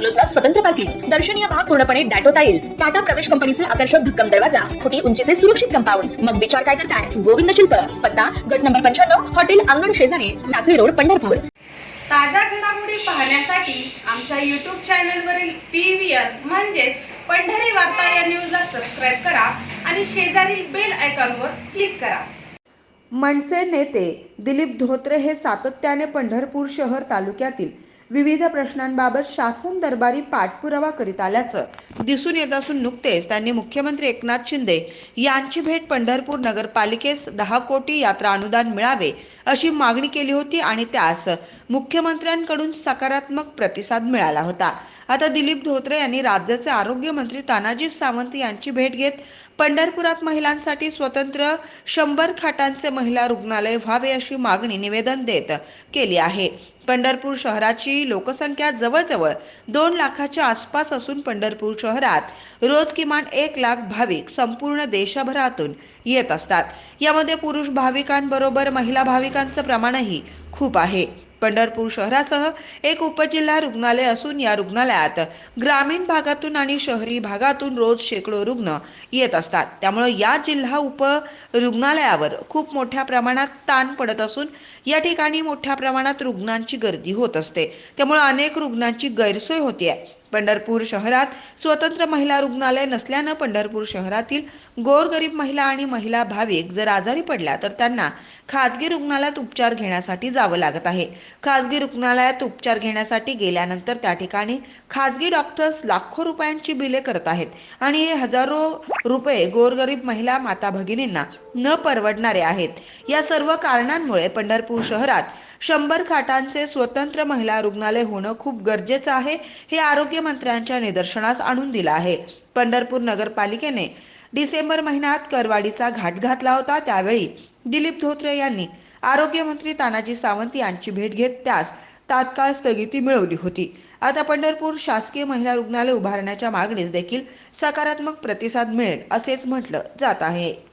बंगलोजला स्वतंत्र पार्किंग दर्शनीय भाग पूर्णपणे डॅटो टाइल्स टाटा प्रवेश कंपनीचे आकर्षक भक्कम दरवाजा फुटी उंचीचे सुरक्षित कंपाऊंड. मग विचार काय करताय? गोविंद शिल्प. पत्ता गट नंबर पंच्याण्णव हॉटेल अंगण शेजारी लाकडी रोड पंढरपूर. ताज्या घडामोडी पाहण्यासाठी आमच्या यूट्यूब चॅनलवरील पी व्ही आर म्हणजेच पंढरी वार्ता या न्यूजला सबस्क्राईब करा आणि शेजारील बेल आयकॉनवर क्लिक करा. मनसे नेते दिलीप धोत्रे हे सातत्याने पंढरपूर शहर तालुक्यातील विविध प्रश्नांबाबत शासन दरबारी पाठपुरावा करीत आल्याचं दिसून येत असून नुकतेच त्यांनी मुख्यमंत्री एकनाथ शिंदे यांची भेट पंढरपूर नगरपालिकेस दहा कोटी यात्रा अनुदान मिळावे अशी मागणी केली होती आणि त्यास मुख्यमंत्र्यांकडून सकारात्मक प्रतिसाद मिळाला होता. आता दिलीप धोत्रे यांनी राज्याचे आरोग्यमंत्री तानाजी सावंत यांची भेट घेत पंढरपुरात महिलांसाठी स्वतंत्र शंभर खाटांचे महिला रुग्णालय व्हावे अशी मागणी निवेदन देत केली आहे. पंढरपूर शहराची लोकसंख्या जवळजवळ दोन लाखाच्या आसपास असून पंढरपूर शहरात रोज किमान एक लाख भाविक संपूर्ण देशभरातून येत असतात. यामध्ये पुरुष भाविकांबरोबर महिला भाविकांचं प्रमाणही खूप आहे. पंढरपूर शहरासह एक उपजिल्हा रुग्णालय असून या रुग्णालयात ग्रामीण भागातून आणि शहरी भागातून रोज शेकडो रुग्ण येत असतात. त्यामुळे या जिल्हा उप रुग्णालयावर खूप मोठ्या प्रमाणात ताण पडत असून या ठिकाणी मोठ्या प्रमाणात रुग्णांची गर्दी होत असते. त्यामुळे अनेक रुग्णांची गैरसोय होते पंढरपूर शहरात. स्वतंत्र महिला रुग्णालय नसल्यानं पंढरपूर शहरातील गोरगरीब महिला आणि महिला भाविक जर आजारी पडल्या तर त्यांना खाजगी रुग्णालयात उपचार घेण्यासाठी जावं लागत आहे. खाजगी रुग्णालयात उपचार घेण्यासाठी गेल्यानंतर त्या ठिकाणी खाजगी डॉक्टर्स लाखो रुपयांची बिले करत आहेत आणि हे हजारो रुपये गोरगरीब महिला माता भगिनींना न परवडणारे आहेत. या सर्व कारणांमुळे पंढरपूर शहरात शंभर खाटांचे स्वतंत्र महिला रुग्णालय होणं खूप गरजेचं आहे हे आरोग्यमंत्र्यांच्या निदर्शनास आणून दिलं आहे. पंढरपूर नगरपालिकेने डिसेंबर महिन्यात करवाडीचा घाट घातला होता त्यावेळी दिलीप धोत्रे यांनी आरोग्यमंत्री तानाजी सावंत यांची भेट घेत त्यास तात्काळ स्थगिती मिळवली होती. आता पंढरपूर शासकीय महिला रुग्णालय उभारण्याच्या मागणीस देखील सकारात्मक प्रतिसाद मिळेल असेच म्हटलं जात आहे.